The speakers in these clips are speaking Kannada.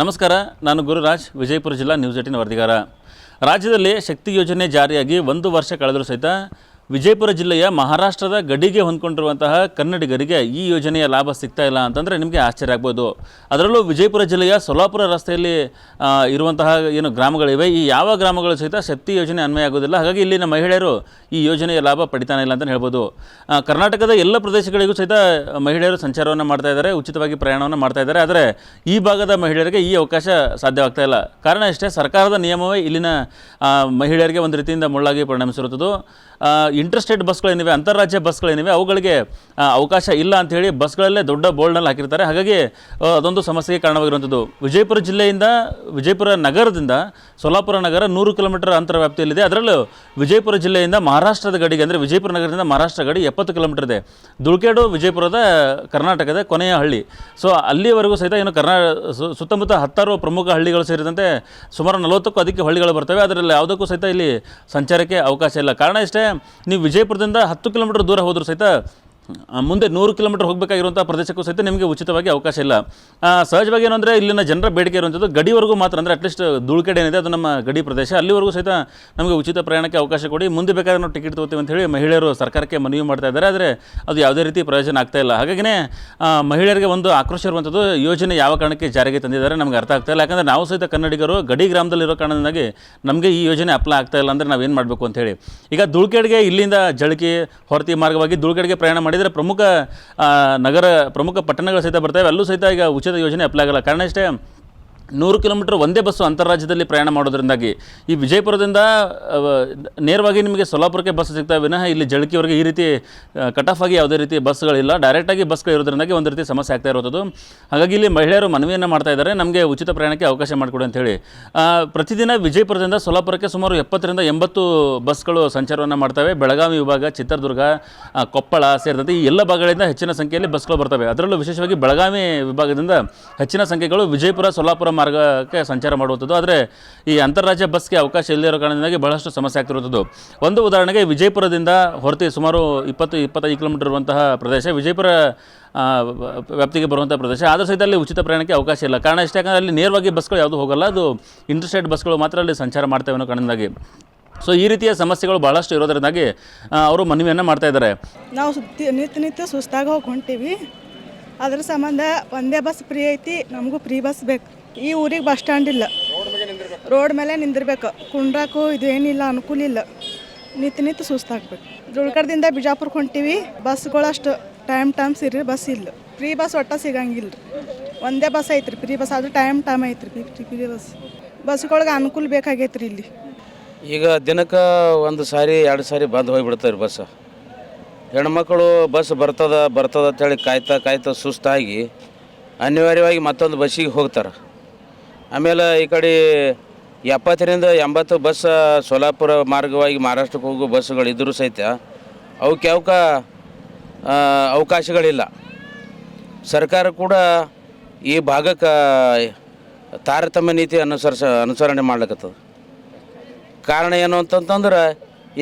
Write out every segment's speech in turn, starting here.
ನಮಸ್ಕಾರ, ನಾನು ಗುರುರಾಜ್, ವಿಜಯಪುರ ಜಿಲ್ಲಾ ನ್ಯೂಸ್ ಏಟಿನ ವರದಿಗಾರ. ರಾಜ್ಯದಲ್ಲಿ ಶಕ್ತಿ ಯೋಜನೆ ಜಾರಿಯಾಗಿ ಒಂದು ವರ್ಷ ಕಳೆದರೂ ಸಹಿತ ವಿಜಯಪುರ ಜಿಲ್ಲೆಯ ಮಹಾರಾಷ್ಟ್ರದ ಗಡಿಗೆ ಹೊಂದ್ಕೊಂಡಿರುವಂತಹ ಕನ್ನಡಿಗರಿಗೆ ಈ ಯೋಜನೆಯ ಲಾಭ ಸಿಗ್ತಾ ಇಲ್ಲ ಅಂತಂದರೆ ನಿಮಗೆ ಆಶ್ಚರ್ಯ ಆಗ್ಬೋದು. ಅದರಲ್ಲೂ ವಿಜಯಪುರ ಜಿಲ್ಲೆಯ ಸೊಲಾಪುರ ರಸ್ತೆಯಲ್ಲಿ ಇರುವಂತಹ ಏನು ಗ್ರಾಮಗಳಿವೆ, ಈ ಯಾವ ಗ್ರಾಮಗಳು ಸಹಿತ ಶಕ್ತಿ ಯೋಜನೆ ಅನ್ವಯ ಆಗೋದಿಲ್ಲ ಹಾಗಾಗಿ ಇಲ್ಲಿನ ಮಹಿಳೆಯರು ಈ ಯೋಜನೆಯ ಲಾಭ ಪಡಿತಾನೆ ಇಲ್ಲ ಅಂತಲೇ ಹೇಳ್ಬೋದು. ಕರ್ನಾಟಕದ ಎಲ್ಲ ಪ್ರದೇಶಗಳಿಗೂ ಸಹಿತ ಮಹಿಳೆಯರು ಸಂಚಾರವನ್ನು ಮಾಡ್ತಾ ಇದ್ದಾರೆ, ಉಚಿತವಾಗಿ ಪ್ರಯಾಣವನ್ನು ಮಾಡ್ತಾ ಇದ್ದಾರೆ, ಆದರೆ ಈ ಭಾಗದ ಮಹಿಳೆಯರಿಗೆ ಈ ಅವಕಾಶ ಸಾಧ್ಯವಾಗ್ತಾ ಇಲ್ಲ. ಕಾರಣ ಇಷ್ಟೇ, ಸರ್ಕಾರದ ನಿಯಮವೇ ಇಲ್ಲಿನ ಮಹಿಳೆಯರಿಗೆ ಒಂದು ರೀತಿಯಿಂದ ಮುಳ್ಳಾಗಿ ಪರಿಣಮಿಸಿರುತ್ತದೆ. ಇಂಟರ್ಸ್ಟೇಟ್ ಬಸ್ಗಳೇನಿವೆ ಅಂತಾರಾಜ್ಯ ಬಸ್ಗಳೇನಿವೆ ಅವುಗಳಿಗೆ ಅವಕಾಶ ಇಲ್ಲ ಅಂಥೇಳಿ ಬಸ್ಗಳಲ್ಲೇ ದೊಡ್ಡ ಬೋರ್ಡ್ನಲ್ಲಿ ಹಾಕಿರ್ತಾರೆ. ಹಾಗಾಗಿ ಅದೊಂದು ಸಮಸ್ಯೆಗೆ ಕಾರಣವಾಗಿರುವಂಥದ್ದು. ವಿಜಯಪುರ ಜಿಲ್ಲೆಯಿಂದ, ವಿಜಯಪುರ ನಗರದಿಂದ ಸೊಲಾಪುರ ನಗರ ನೂರು ಕಿಲೋಮೀಟರ್ ಅಂತರ ವ್ಯಾಪ್ತಿಯಲ್ಲಿದೆ. ಅದರಲ್ಲೂ ವಿಜಯಪುರ ಜಿಲ್ಲೆಯಿಂದ ಮಹಾರಾಷ್ಟ್ರದ ಗಡಿಗೆ ಅಂದರೆ ವಿಜಯಪುರ ನಗರದಿಂದ ಮಹಾರಾಷ್ಟ್ರ ಗಡಿ ಎಪ್ಪತ್ತು ಕಿಲೋಮೀಟರ್ ಇದೆ. ದುಳ್ಕೇಡು ವಿಜಯಪುರದ, ಕರ್ನಾಟಕದ ಕೊನೆಯ ಹಳ್ಳಿ. ಸೊ ಅಲ್ಲಿವರೆಗೂ ಸಹಿತ ಏನು ಕರ್ನಾ ಸುತ್ತಮುತ್ತ ಹತ್ತಾರು ಪ್ರಮುಖ ಹಳ್ಳಿಗಳು ಸೇರಿದಂತೆ ಸುಮಾರು ನಲವತ್ತಕ್ಕೂ ಅದಕ್ಕೆ ಹಳ್ಳಿಗಳು ಬರ್ತವೆ. ಅದರಲ್ಲಿ ಯಾವುದಕ್ಕೂ ಸಹಿತ ಇಲ್ಲಿ ಸಂಚಾರಕ್ಕೆ ಅವಕಾಶ ಇಲ್ಲ. ಕಾರಣ ಇಷ್ಟೇ ನೀವು ವಿಜಯಪುರದಿಂದ ಹತ್ತು ಕಿಲೋಮೀಟರ್ ದೂರ ಹೋದರೂ ಸಹಿತ ಮುಂದೆ ನೂರು ಕಿಲೋಮೀಟರ್ ಹೋಗಬೇಕಾಗಿರುವಂಥ ಪ್ರದೇಶಕ್ಕೂ ಸಹಿತ ನಿಮಗೆ ಉಚಿತವಾಗಿ ಅವಕಾಶ ಇಲ್ಲ. ಸಹಜವಾಗಿ ಏನು ಅಂದರೆ ಇಲ್ಲಿನ ಜನರ ಬೇಡಿಕೆ ಇರುವಂಥದ್ದು ಗಡಿವರೆಗೂ ಮಾತ್ರ ಅಂದರೆ ಅಟ್ಲೀಸ್ಟ್ ಧೂಳ್ಕೆಡೆ ಏನಿದೆ ಅದು ನಮ್ಮ ಗಡಿ ಪ್ರದೇಶ. ಅಲ್ಲಿವರೆಗೂ ಸಹಿತ ನಮಗೆ ಉಚಿತ ಪ್ರಯಾಣಕ್ಕೆ ಅವಕಾಶ ಕೊಡಿ. ಮುಂದೆ ಬೇಕಾದ್ರೆ ನಾವು ಟಿಕೆಟ್ ತಗೋತೀವಿ ಅಂತ ಹೇಳಿ ಮಹಿಳೆಯರು ಸರ್ಕಾರಕ್ಕೆ ಮನವಿ ಮಾಡ್ತಾ ಇದ್ದಾರೆ. ಆದರೆ ಅದು ಯಾವುದೇ ರೀತಿ ಪ್ರಯೋಜನ ಆಗ್ತಾ ಇಲ್ಲ. ಹಾಗಾಗಿನೇ ಮಹಿಳೆಯರಿಗೆ ಒಂದು ಆಕ್ರೋಶ ಇರುವಂಥದ್ದು ಯೋಜನೆ ಯಾವ ಕಾರಣಕ್ಕೆ ಜಾರಿಗೆ ತಂದಿದ್ದಾರೆ ನಮಗೆ ಅರ್ಥ ಆಗ್ತಾ ಇಲ್ಲ. ಯಾಕಂದರೆ ನಾವು ಸಹಿತ ಕನ್ನಡಿಗರು, ಗಡಿ ಗ್ರಾಮದಲ್ಲಿರೋ ಕಾರಣದಿಂದಾಗಿ ನಮಗೆ ಈ ಯೋಜನೆ ಅಪ್ಲೈ ಆಗ್ತಾ ಇಲ್ಲ ಅಂದರೆ ನಾವೇನು ಮಾಡಬೇಕು ಅಂತ ಹೇಳಿ. ಈಗ ಧೂಳ್ಕೆಡೆಗೆ ಇಲ್ಲಿಂದ ಜಳಕಿ, ಹೊರತಿ ಮಾರ್ಗವಾಗಿ ಧೂಳ್ಕೇಡ್ಗೆ ಪ್ರಯಾಣ ಮಾಡಿದರೆ ಪ್ರಮುಖ ನಗರ, ಪ್ರಮುಖ ಪಟ್ಟಣಗಳು ಸಹಿತ ಬರ್ತವೆ. ಅಲ್ಲೂ ಸಹಿತ ಈಗ ಉಚಿತ ಯೋಜನೆ ಅಪ್ಲೈ ಆಗಲ್ಲ. ಕಾರಣ ಇಷ್ಟೇ ನೂರು ಕಿಲೋಮೀಟರ್ ಒಂದೇ ಬಸ್ಸು ಅಂತಾರಾಜ್ಯದಲ್ಲಿ ಪ್ರಯಾಣ ಮಾಡೋದ್ರಿಂದಾಗಿ ಈ ವಿಜಯಪುರದಿಂದ ನೇರವಾಗಿ ನಿಮಗೆ ಸೊಲ್ಲಾಪುರಕ್ಕೆ ಬಸ್ ಸಿಗ್ತವೆ ವಿನಃ ಇಲ್ಲಿ ಜಳಕಿವರೆಗೆ ಈ ರೀತಿ ಕಟ್ ಆಫ್ ಆಗಿ ಯಾವುದೇ ರೀತಿ ಬಸ್ಗಳಿಲ್ಲ. ಡೈರೆಕ್ಟಾಗಿ ಬಸ್ಗಳು ಇರೋದ್ರಿಂದಾಗಿ ಒಂದು ರೀತಿ ಸಮಸ್ಯೆ ಆಗ್ತಾ ಇರೋದು. ಹಾಗಾಗಿ ಇಲ್ಲಿ ಮಹಿಳೆಯರು ಮನವಿಯನ್ನು ಮಾಡ್ತಾ ಇದ್ದಾರೆ. ನಮಗೆ ಉಚಿತ ಪ್ರಯಾಣಕ್ಕೆ ಅವಕಾಶ ಮಾಡಿಕೊಡಿ ಅಂತ ಹೇಳಿ. ಪ್ರತಿದಿನ ವಿಜಯಪುರದಿಂದ ಸೊಲ್ಲಾಪುರಕ್ಕೆ ಸುಮಾರು ಎಪ್ಪತ್ತರಿಂದ ಎಂಬತ್ತು ಬಸ್ಗಳು ಸಂಚಾರವನ್ನು ಮಾಡ್ತವೆ. ಬೆಳಗಾವಿ ವಿಭಾಗ, ಚಿತ್ರದುರ್ಗ ಕೊಪ್ಪಳ ಸೇರಿದಂತೆ ಈ ಎಲ್ಲ ಭಾಗಗಳಿಂದ ಹೆಚ್ಚಿನ ಸಂಖ್ಯೆಯಲ್ಲಿ ಬಸ್ಗಳು ಬರ್ತವೆ. ಅದರಲ್ಲೂ ವಿಶೇಷವಾಗಿ ಬೆಳಗಾವಿ ವಿಭಾಗದಿಂದ ಹೆಚ್ಚಿನ ಸಂಖ್ಯೆಗಳು ವಿಜಯಪುರ, ಸೊಲ್ಲಾಪುರ ಮಾರ್ಗಕ್ಕೆ ಸಂಚಾರ ಮಾಡುವಂಥದ್ದು. ಆದರೆ ಈ ಅಂತಾರಾಜ್ಯ ಬಸ್ಗೆ ಅವಕಾಶ ಇಲ್ಲದಿರೋ ಕಾರಣದಿಂದಾಗಿ ಬಹಳಷ್ಟು ಸಮಸ್ಯೆ ಆಗ್ತಿರುವಂಥದ್ದು. ಒಂದು ಉದಾಹರಣೆಗೆ ವಿಜಯಪುರದಿಂದ ಹೊರತಿ ಸುಮಾರು ಇಪ್ಪತ್ತು, ಇಪ್ಪತ್ತೈದು ಕಿಲೋಮೀಟರ್ ಇರುವಂತಹ ಪ್ರದೇಶ, ವಿಜಯಪುರ ವ್ಯಾಪ್ತಿಗೆ ಬರುವಂಥ ಪ್ರದೇಶ. ಆದರೂ ಸಹಿತ ಅಲ್ಲಿ ಉಚಿತ ಪ್ರಯಾಣಕ್ಕೆ ಅವಕಾಶ ಇಲ್ಲ. ಕಾರಣ ಇಷ್ಟೇ, ಯಾಕಂದರೆ ಅಲ್ಲಿ ನೇರವಾಗಿ ಬಸ್ಗಳು ಯಾವುದು ಹೋಗಲ್ಲ. ಅದು ಇಂಟರ್ಸ್ಟೇಟ್ ಬಸ್ಗಳು ಮಾತ್ರ ಅಲ್ಲಿ ಸಂಚಾರ ಮಾಡ್ತೇವೆ ಅನ್ನೋ ಕಾರಣದಿಂದಾಗಿ. ಸೊ ಈ ರೀತಿಯ ಸಮಸ್ಯೆಗಳು ಭಾಳಷ್ಟು ಇರೋದ್ರಿಂದಾಗಿ ಅವರು ಮನವಿಯನ್ನು ಮಾಡ್ತಾ ಇದ್ದಾರೆ. ನಾವು ಸುತ್ತಿ, ನಿತ್ಯ ನಿತ್ಯ ಸುಸ್ತಾಗಿ ಹೋಗಿ ಹೊಂಟೀವಿ ಅದ್ರ ಸಂಬಂಧ ಒಂದೇ ಬಸ್ ಫ್ರೀ ಐತಿ, ನಮಗೂ ಫ್ರೀ ಬಸ್ ಬೇಕು. ಈ ಊರಿಗೆ ಬಸ್ ಸ್ಟ್ಯಾಂಡ್ ಇಲ್ಲ. ರೋಡ್ ಮೇಲೆ ನಿಂದಿರ್ಬೇಕು. ಕುಂಡ್ರಾಕು ಇದು ಏನಿಲ್ಲ, ಅನುಕೂಲ ಇಲ್ಲ. ನಿತ್ಯ ನಿತ್ಯ ಸುಸ್ತಾಗ್ಬೇಕು. ದುಳ್ಕಡದಿಂದ ಬಿಜಾಪುರಕ್ಕೆ ಹೊಂಟೀವಿ. ಬಸ್ಗಳಷ್ಟು ಟೈಮ್ ಟೈಮ್ ಸಿರಿ, ಬಸ್ ಇಲ್ಲ. ಫ್ರೀ ಬಸ್ ಒಟ್ಟ ಸಿಗಂಗಿಲ್ಲ ಒಂದೇ ಬಸ್ ಐತ್ರಿ. ಫ್ರೀ ಬಸ್ ಆದರೂ ಟೈಮ್ ಟೈಮ್ ಐತ್ರಿ. ಫ್ರೀ ಫ್ರೀ ಬಸ್ ಬಸ್ಗಳಿಗೆ ಅನುಕೂಲ ಬೇಕಾಗೈತ್ರಿ ಇಲ್ಲಿ. ಈಗ ದಿನಕ್ಕೆ ಒಂದು ಸಾರಿ, ಎರಡು ಸಾರಿ ಬಂದ್ ಹೋಗಿಬಿಡ್ತಾರೆ ಬಸ್. ಹೆಣ್ಮಕ್ಳು ಬಸ್ ಬರ್ತದ ಬರ್ತದ ಅಂತೇಳಿ ಕಾಯ್ತಾ ಕಾಯ್ತಾ ಸುಸ್ತಾಗಿ ಅನಿವಾರ್ಯವಾಗಿ ಮತ್ತೊಂದು ಬಸ್ಸಿಗೆ ಹೋಗ್ತಾರೆ. ಆಮೇಲೆ ಈ ಕಡೆ ಎಪ್ಪತ್ತರಿಂದ ಎಂಬತ್ತು ಬಸ್ ಸೋಲಾಪುರ ಮಾರ್ಗವಾಗಿ ಮಹಾರಾಷ್ಟ್ರಕ್ಕೆ ಹೋಗೋ ಬಸ್ಸುಗಳು ಇದ್ದರೂ ಸಹಿತ ಅವಕ್ಕೆ ಅವಕ ಅವಕಾಶಗಳಿಲ್ಲ. ಸರ್ಕಾರ ಕೂಡ ಈ ಭಾಗಕ್ಕೆ ತಾರತಮ್ಯ ನೀತಿ ಅನುಸರಿಸ, ಅನುಸರಣೆ ಮಾಡ್ಲಿಕ್ಕತ್ತದ ಕಾರಣ ಏನು ಅಂತಂತಂದ್ರೆ,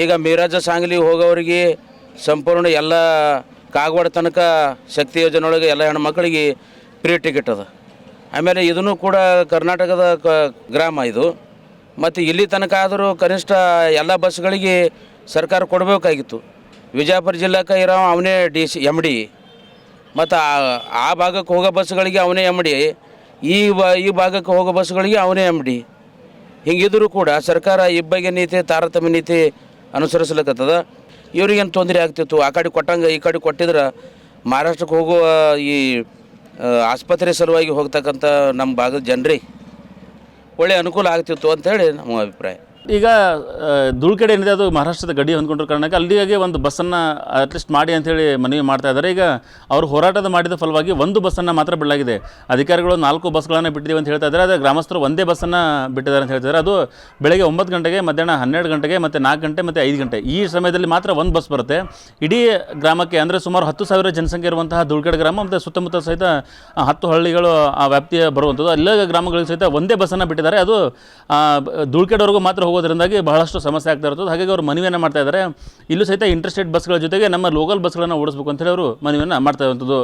ಈಗ ಮೀರಾಜ ಸಾಂಗ್ಲಿ ಹೋಗೋರಿಗೆ ಸಂಪೂರ್ಣ ಎಲ್ಲ ಕಾಗವಾಡ ತನಕ ಶಕ್ತಿ ಯೋಜನೆ ಒಳಗೆ ಎಲ್ಲ ಹೆಣ್ಮಕ್ಳಿಗೆ ಫ್ರೀ ಟಿಕೆಟ್ ಅದ. ಆಮೇಲೆ ಇದನ್ನು ಕೂಡ ಕರ್ನಾಟಕದ ಕ ಗ್ರಾಮ ಇದು. ಮತ್ತು ಇಲ್ಲಿ ತನಕ ಆದರೂ ಕನಿಷ್ಠ ಎಲ್ಲ ಬಸ್ಗಳಿಗೆ ಸರ್ಕಾರ ಕೊಡಬೇಕಾಗಿತ್ತು. ವಿಜಯಪುರ ಜಿಲ್ಲೆಗೆ ಇರೋ ಅವನೇ ಡಿ ಸಿ ಎಂ ಡಿ ಮತ್ತು ಆ- ಭಾಗಕ್ಕೆ ಹೋಗೋ ಬಸ್ಗಳಿಗೆ ಅವನೇ ಎಂ ಡಿ ಈ ಬ ಈ ಭಾಗಕ್ಕೆ ಹೋಗೋ ಬಸ್ಗಳಿಗೆ ಅವನೇ ಎಂ ಡಿ ಹಿಂಗಿದ್ರೂ ಕೂಡ ಸರ್ಕಾರ ಇಬ್ಬಗೆ ನೀತಿ, ತಾರತಮ್ಯ ನೀತಿ ಅನುಸರಿಸ್ಲಿಕ್ಕತ್ತದ ಇವ್ರಿಗೇನು ತೊಂದರೆ ಆಗ್ತಿತ್ತು? ಆ ಕಡೆ ಕೊಟ್ಟಂಗೆ ಈ ಕಡೆ ಕೊಟ್ಟಿದ್ರೆ ಮಹಾರಾಷ್ಟ್ರಕ್ಕೆ ಹೋಗುವ ಈ ಆಸ್ಪತ್ರೆ ಸಲುವಾಗಿ ಹೋಗ್ತಕ್ಕಂಥ ನಮ್ಮ ಭಾಗದ ಜನರಿಗೆ ಒಳ್ಳೆಯ ಅನುಕೂಲ ಆಗ್ತಿತ್ತು ಅಂತೇಳಿ ನಮ್ಮ ಅಭಿಪ್ರಾಯ. ಈಗ ಧೂಳ್ಕೆಡೆ ಏನಿದೆ ಅದು ಮಹಾರಾಷ್ಟ್ರದ ಗಡಿ ಹೊಂದ್ಕೊಂಡಿರೋ ಕಾರಣಕ್ಕೆ ಅಲ್ಲಿಗೆ ಒಂದು ಬಸ್ಸನ್ನು ಅಟ್ಲೀಸ್ಟ್ ಮಾಡಿ ಅಂತೇಳಿ ಮನವಿ ಮಾಡ್ತಾ ಇದ್ದಾರೆ. ಈಗ ಅವರು ಹೋರಾಟದ ಮಾಡಿದ ಫಲವಾಗಿ ಒಂದು ಬಸ್ಸನ್ನು ಮಾತ್ರ ಬಿಡಲಾಗಿದೆ. ಅಧಿಕಾರಿಗಳು ನಾಲ್ಕು ಬಸ್ಗಳನ್ನು ಬಿಟ್ಟಿದ್ದೀವಿ ಅಂತ ಹೇಳ್ತಾ ಇದ್ದಾರೆ. ಆದರೆ ಗ್ರಾಮಸ್ಥರು ಒಂದೇ ಬಸ್ಸನ್ನು ಬಿಟ್ಟಿದ್ದಾರೆ ಅಂತ ಹೇಳ್ತಿದ್ದಾರೆ ಅದು ಬೆಳಗ್ಗೆ ಒಂಬತ್ತು ಗಂಟೆಗೆ, ಮಧ್ಯಾಹ್ನ ಹನ್ನೆರಡು ಗಂಟೆಗೆ, ಮತ್ತು ನಾಲ್ಕು ಗಂಟೆ, ಮತ್ತು ಐದು ಗಂಟೆ ಈ ಸಮಯದಲ್ಲಿ ಮಾತ್ರ ಒಂದು ಬಸ್ ಬರುತ್ತೆ. ಇಡೀ ಗ್ರಾಮಕ್ಕೆ ಅಂದರೆ ಸುಮಾರು ಹತ್ತು ಸಾವಿರ ಜನಸಂಖ್ಯೆ ಇರುವಂತಹ ಧೂಳ್ಕೆಡೆ ಗ್ರಾಮ, ಮತ್ತು ಸುತ್ತಮುತ್ತ ಸಹಿತ ಹತ್ತು ಹಳ್ಳಿಗಳು ಆ ವ್ಯಾಪ್ತಿಯ ಬರುವಂಥದ್ದು. ಎಲ್ಲ ಗ್ರಾಮಗಳಿಗೆ ಸಹಿತ ಒಂದೇ ಬಸ್ಸನ್ನು ಬಿಟ್ಟಿದ್ದಾರೆ. ಅದು ಧೂಳ್ಕೆಡೆವರೆಗೂ ಮಾತ್ರ ಹೋಗೋದ್ರಿಂದಾಗಿ ಬಹಳಷ್ಟು ಸಮಸ್ಯೆ ಆಗ್ತಾ ಇರ್ತದೆ. ಹಾಗಾಗಿ ಅವರು ಮನವಿಯನ್ನು ಮಾಡ್ತಾ ಇದ್ದಾರೆ. ಇಲ್ಲೂ ಸಹಿತ ಇಂಟರ್ಸ್ಟೇಟ್ ಬಸ್ಗಳ ಜೊತೆಗೆ ನಮ್ಮ ಲೋಕಲ್ ಬಸ್ಗಳನ್ನು ಓಡಿಸ್ಬೇಕು ಅಂತೇಳಿ ಅವರು ಮನವಿಯನ್ನು ಮಾಡ್ತಾ ಇರುವಂಥದ್ದು